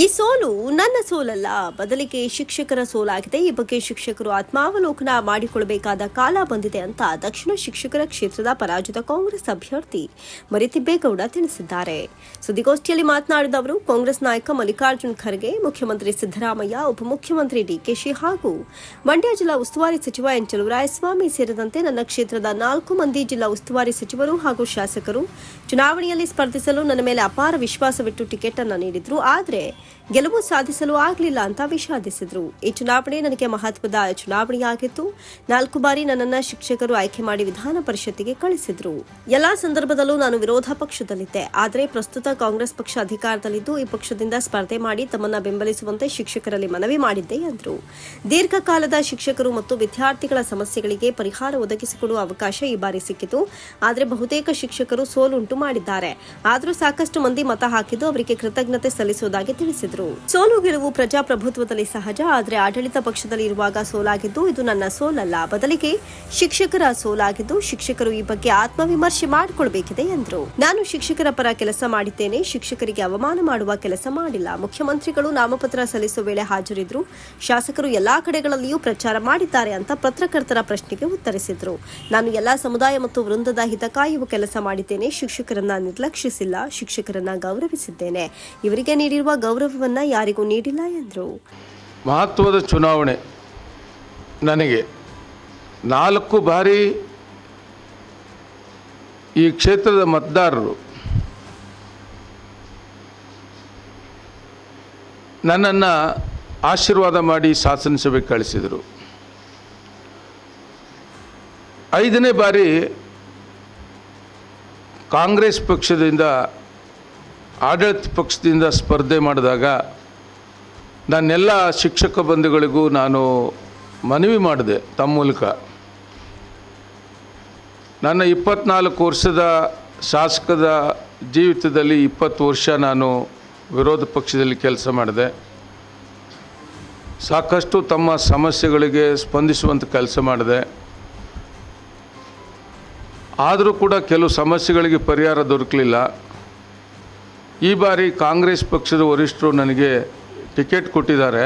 ಈ ಸೋಲು ನನ್ನ ಸೋಲಲ್ಲ, ಬದಲಿಗೆ ಶಿಕ್ಷಕರ ಸೋಲಾಗಿದೆ. ಈ ಬಗ್ಗೆ ಶಿಕ್ಷಕರು ಆತ್ಮಾವಲೋಕನ ಮಾಡಿಕೊಳ್ಳಬೇಕಾದ ಕಾಲ ಬಂದಿದೆ ಅಂತ ದಕ್ಷಿಣ ಶಿಕ್ಷಕರ ಕ್ಷೇತ್ರದ ಪರಾಜಿತ ಕಾಂಗ್ರೆಸ್ ಅಭ್ಯರ್ಥಿ ಮರಿತಿಬ್ಬೇಗೌಡ ತಿಳಿಸಿದ್ದಾರೆ. ಸುದ್ದಿಗೋಷ್ಠಿಯಲ್ಲಿ ಮಾತನಾಡಿದ ಅವರು, ಕಾಂಗ್ರೆಸ್ ನಾಯಕ ಮಲ್ಲಿಕಾರ್ಜುನ್ ಖರ್ಗೆ, ಮುಖ್ಯಮಂತ್ರಿ ಸಿದ್ದರಾಮಯ್ಯ, ಉಪಮುಖ್ಯಮಂತ್ರಿ ಡಿಕೆಶಿ ಹಾಗೂ ಮಂಡ್ಯ ಜಿಲ್ಲಾ ಉಸ್ತುವಾರಿ ಸಚಿವ ಎನ್ ಚಲುವರಾಯಸ್ವಾಮಿ ಸೇರಿದಂತೆ ನನ್ನ ಕ್ಷೇತ್ರದ ನಾಲ್ಕು ಮಂದಿ ಜಿಲ್ಲಾ ಉಸ್ತುವಾರಿ ಸಚಿವರು ಹಾಗೂ ಶಾಸಕರು ಚುನಾವಣೆಯಲ್ಲಿ ಸ್ಪರ್ಧಿಸಲು ನನ್ನ ಮೇಲೆ ಅಪಾರ ವಿಶ್ವಾಸವಿಟ್ಟು ಟಿಕೆಟ್ ಅನ್ನು ನೀಡಿದ್ರು. ಆದರೆ ಗೆಲುವು ಸಾಧಿಸಲು ಆಗಲಿಲ್ಲ ಅಂತ ವಿಷಾದಿಸಿದ್ರು ಈ ಚುನಾವಣೆ ನನಗೆ ಮಹತ್ವದ ಚುನಾವಣೆಯಾಗಿತ್ತು. ನಾಲ್ಕು ಬಾರಿ ನನ್ನನ್ನ ಶಿಕ್ಷಕರು ಆಯ್ಕೆ ಮಾಡಿ ವಿಧಾನ ಪರಿಷತ್ತಿಗೆ ಕಳಿಸಿದ್ರು. ಎಲ್ಲಾ ಸಂದರ್ಭದಲ್ಲೂ ನಾನು ವಿರೋಧ ಪಕ್ಷದಲ್ಲಿದ್ದೆ. ಆದರೆ ಪ್ರಸ್ತುತ ಕಾಂಗ್ರೆಸ್ ಪಕ್ಷ ಅಧಿಕಾರದಲ್ಲಿದ್ದು ಈ ಪಕ್ಷದಿಂದ ಸ್ಪರ್ಧೆ ಮಾಡಿ ತಮ್ಮನ್ನ ಬೆಂಬಲಿಸುವಂತೆ ಶಿಕ್ಷಕರಲ್ಲಿ ಮನವಿ ಮಾಡಿದ್ದೆ, ಎಂದರು. ದೀರ್ಘಕಾಲದ ಶಿಕ್ಷಕರು ಮತ್ತು ವಿದ್ಯಾರ್ಥಿಗಳ ಸಮಸ್ಯೆಗಳಿಗೆ ಪರಿಹಾರ ಒದಗಿಸಿಕೊಡುವ ಅವಕಾಶ ಈ ಬಾರಿ ಸಿಕ್ಕಿತು. ಆದರೆ ಬಹುತೇಕ ಶಿಕ್ಷಕರು ಸೋಲುಂಟು ಮಾಡಿದ್ದಾರೆ. ಆದರೂ ಸಾಕಷ್ಟು ಮಂದಿ ಮತ ಹಾಕಿದ್ದು ಅವರಿಗೆ ಕೃತಜ್ಞತೆ ಸಲ್ಲಿಸುವುದಾಗಿ ತಿಳಿಸಿದರು. ಸೋಲು ಗೆಲುವು ಪ್ರಜಾಪ್ರಭುತ್ವದಲ್ಲಿ ಸಹಜ, ಆದರೆ ಆಡಳಿತ ಪಕ್ಷದಲ್ಲಿ ಇರುವಾಗ ಸೋಲಾಗಿದ್ದು ಇದು ನನ್ನ ಸೋಲಲ್ಲ. ಬದಲಿಗೆ ಶಿಕ್ಷಕರ ಸೋಲಾಗಿದ್ದು ಶಿಕ್ಷಕರು ಈ ಬಗ್ಗೆ ಆತ್ಮವಿಮರ್ಶೆ ಮಾಡಿಕೊಳ್ಬೇಕಿದೆ ಎಂದರು. ನಾನು ಶಿಕ್ಷಕರ ಪರ ಕೆಲಸ ಮಾಡಿದ್ದೇನೆ, ಶಿಕ್ಷಕರಿಗೆ ಅವಮಾನ ಮಾಡುವ ಕೆಲಸ ಮಾಡಿಲ್ಲ. ಮುಖ್ಯಮಂತ್ರಿಗಳು ನಾಮಪತ್ರ ಸಲ್ಲಿಸುವ ವೇಳೆ ಹಾಜರಿದ್ರು. ಶಾಸಕರು ಎಲ್ಲಾ ಕಡೆಗಳಲ್ಲಿಯೂ ಪ್ರಚಾರ ಮಾಡಿದ್ದಾರೆ ಅಂತ ಪತ್ರಕರ್ತರ ಪ್ರಶ್ನೆಗೆ ಉತ್ತರಿಸಿದ್ರು. ನಾನು ಎಲ್ಲಾ ಸಮುದಾಯ ಮತ್ತು ವೃಂದದ ಹಿತ ಕಾಯುವ ಕೆಲಸ ಮಾಡಿದ್ದೇನೆ, ಶಿಕ್ಷಕರನ್ನ ನಿರ್ಲಕ್ಷಿಸಿಲ್ಲ, ಶಿಕ್ಷಕರನ್ನ ಗೌರವಿಸಿದ್ದೇನೆ. ಇವರಿಗೆ ನೀಡಿರುವ ಗೌರವವನ್ನ ಯಾರಿಗೂ ನೀಡಿಲ್ಲ ಎಂದರು. ಮಹತ್ವದ ಚುನಾವಣೆ ನನಗೆ ನಾಲ್ಕು ಬಾರಿ ಈ ಕ್ಷೇತ್ರದ ಮತದಾರರು ನನ್ನನ್ನು ಆಶೀರ್ವಾದ ಮಾಡಿ ಶಾಸನಸಭೆಗೆ ಕಳಿಸಿದರು. ಐದನೇ ಬಾರಿ ಕಾಂಗ್ರೆಸ್ ಪಕ್ಷದಿಂದ ಆಡಳಿತ ಪಕ್ಷದಿಂದ ಸ್ಪರ್ಧೆ ಮಾಡಿದಾಗ ನನ್ನೆಲ್ಲ ಶಿಕ್ಷಕ ಬಂಧುಗಳಿಗೂ ನಾನು ಮನವಿ ಮಾಡಿದೆ ತಮ್ಮ ಮೂಲಕ. ನನ್ನ ಇಪ್ಪತ್ನಾಲ್ಕು ವರ್ಷದ ಶಾಸಕದ ಜೀವಿತದಲ್ಲಿ ಇಪ್ಪತ್ತು ವರ್ಷ ನಾನು ವಿರೋಧ ಪಕ್ಷದಲ್ಲಿ ಕೆಲಸ ಮಾಡಿದೆ. ಸಾಕಷ್ಟು ತಮ್ಮ ಸಮಸ್ಯೆಗಳಿಗೆ ಸ್ಪಂದಿಸುವಂಥ ಕೆಲಸ ಮಾಡಿದೆ. ಆದರೂ ಕೂಡ ಕೆಲವು ಸಮಸ್ಯೆಗಳಿಗೆ ಪರಿಹಾರ ದೊರಕಲಿಲ್ಲ. ಈ ಬಾರಿ ಕಾಂಗ್ರೆಸ್ ಪಕ್ಷದ ವರಿಷ್ಠರು ನನಗೆ ಟಿಕೆಟ್ ಕೊಟ್ಟಿದ್ದಾರೆ.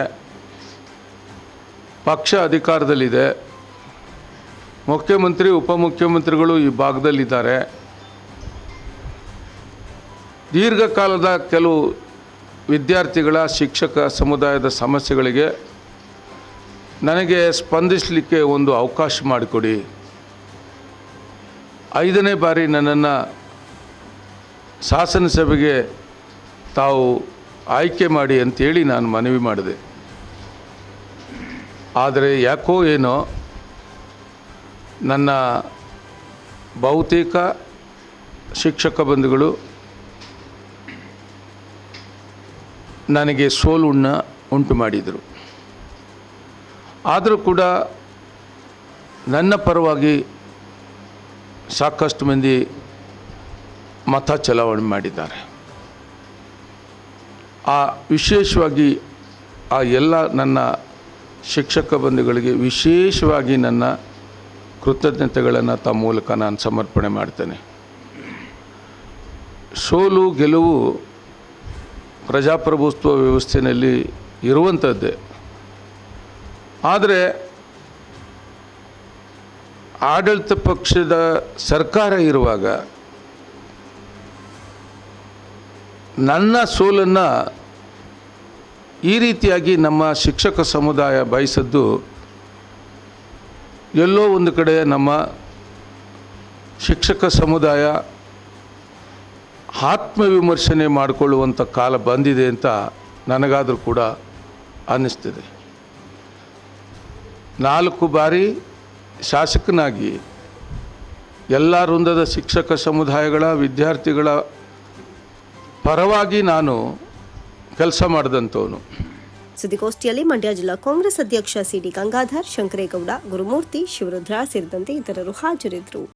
ಪಕ್ಷ ಅಧಿಕಾರದಲ್ಲಿದೆ. ಮುಖ್ಯಮಂತ್ರಿ, ಉಪಮುಖ್ಯಮಂತ್ರಿಗಳು ಈ ಭಾಗದಲ್ಲಿದ್ದಾರೆ. ದೀರ್ಘಕಾಲದ ಕೆಲವು ವಿದ್ಯಾರ್ಥಿಗಳ, ಶಿಕ್ಷಕ ಸಮುದಾಯದ ಸಮಸ್ಯೆಗಳಿಗೆ ನನಗೆ ಸ್ಪಂದಿಸಲಿಕ್ಕೆ ಒಂದು ಅವಕಾಶ ಮಾಡಿಕೊಡಿ. ಐದನೇ ಬಾರಿ ನನ್ನನ್ನು ಶಾಸನಸಭೆಗೆ ತಾವು ಆಯ್ಕೆ ಮಾಡಿ ಅಂತೇಳಿ ನಾನು ಮನವಿ ಮಾಡಿದೆ. ಆದರೆ ಯಾಕೋ ಏನೋ ನನ್ನ ಬಹುತೇಕ ಶಿಕ್ಷಕ ಬಂಧುಗಳು ನನಗೆ ಸೋಲುಣ್ಣ ಉಂಟು ಮಾಡಿದರು. ಆದರೂ ಕೂಡ ನನ್ನ ಪರವಾಗಿ ಸಾಕಷ್ಟು ಮಂದಿ ಮತ ಚಲಾವಣೆ ಮಾಡಿದ್ದಾರೆ. ಆ ವಿಶೇಷವಾಗಿ ಆ ಎಲ್ಲ ನನ್ನ ಶಿಕ್ಷಕ ಬಂಧುಗಳಿಗೆ ವಿಶೇಷವಾಗಿ ನನ್ನ ಕೃತಜ್ಞತೆಗಳನ್ನು ತಮ್ಮ ಮೂಲಕ ನಾನು ಸಮರ್ಪಣೆ ಮಾಡ್ತೇನೆ. ಸೋಲು, ಗೆಲುವು ಪ್ರಜಾಪ್ರಭುತ್ವ ವ್ಯವಸ್ಥೆಯಲ್ಲಿ ಇರುವಂಥದ್ದೇ ಆದರೆ ಆಡಳಿತ ಪಕ್ಷದ ಸರ್ಕಾರ ಇರುವಾಗ ನನ್ನ ಸೋಲನ್ನು ಈ ರೀತಿಯಾಗಿ ನಮ್ಮ ಶಿಕ್ಷಕ ಸಮುದಾಯ ಬಯಸದ್ದು ಎಲ್ಲೋ ಒಂದು ಕಡೆ ನಮ್ಮ ಶಿಕ್ಷಕ ಸಮುದಾಯ ಆತ್ಮವಿಮರ್ಶನೆ ಮಾಡಿಕೊಳ್ಳುವಂಥ ಕಾಲ ಬಂದಿದೆ ಅಂತ ನನಗಾದರೂ ಕೂಡ ಅನ್ನಿಸ್ತಿದೆ. ನಾಲ್ಕು ಬಾರಿ ಶಾಸಕನಾಗಿ ಎಲ್ಲ ವೃಂದದ ಶಿಕ್ಷಕ ಸಮುದಾಯಗಳ ವಿದ್ಯಾರ್ಥಿಗಳ ಪರವಾಗಿ ನಾನು ಕೆಲಸ ಮಾಡಿದಂಥವನು ಸುದ್ದಿಗೋಷ್ಠಿಯಲ್ಲಿ ಮಂಡ್ಯ ಜಿಲ್ಲಾ ಕಾಂಗ್ರೆಸ್ ಅಧ್ಯಕ್ಷ ಸಿಡಿ ಗಂಗಾಧರ್, ಶಂಕರೇಗೌಡ, ಗುರುಮೂರ್ತಿ, ಶಿವರುದ್ರ ಸೇರಿದಂತೆ ಇತರರು ಹಾಜರಿದ್ದರು.